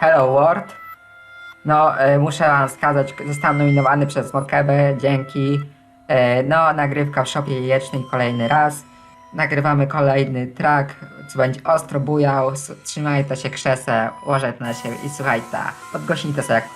Hello World. No, e, muszę wam wskazać, zostałem nominowany przez Mokebę, dzięki. E, no, nagrywka w shopie jajecznej kolejny raz. Nagrywamy kolejny track, co będzie ostro bujał. Trzymajcie się krzesę, uważaj na siebie i słuchajcie, podgłośnijcie sobie jak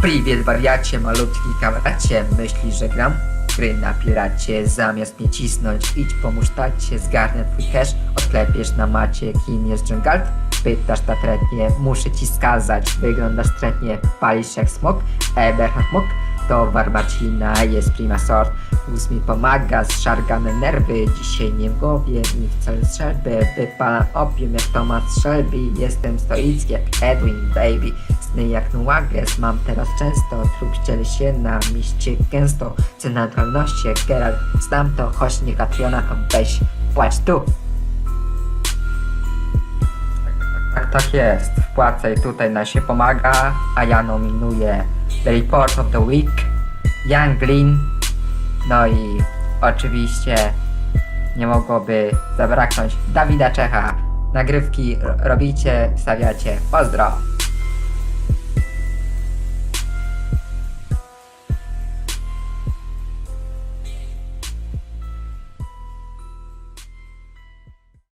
Priwiet wariacie, malutki kamracie Myślisz, że gram? Gry na piracie. Zamiast mnie cisnąć, idź pomóż tacie Zgarnę twój cash, odklepiesz na macie. Kim jest Dżungalt? Pytasz tatretnie, muszę ci skazać Wyglądasz stretnie, palisz jak smok Eberhard Mok Towar Marcina jest prima sort. Wóz mi pomaga, zszargane nerwy Dzisiaj nie w głowie, ni w cel strzelby. Wypalam opium jak Thomas Shelby Jestem stoicki jak Edwin Baby. Sny jak Nuages mam teraz często. Trup ściele się na mieście gęsto. Cena jak Geralt Znam to, choć nie Katriona to weź Płać tu tak, jest. Wpłacę i tutaj nam się pomaga, a ja nominuję The Report of the Week, Young Green, no i oczywiście nie mogłoby zabraknąć Dawida Czecha. Nagrywki ro- robicie, wstawiacie. Pozdro!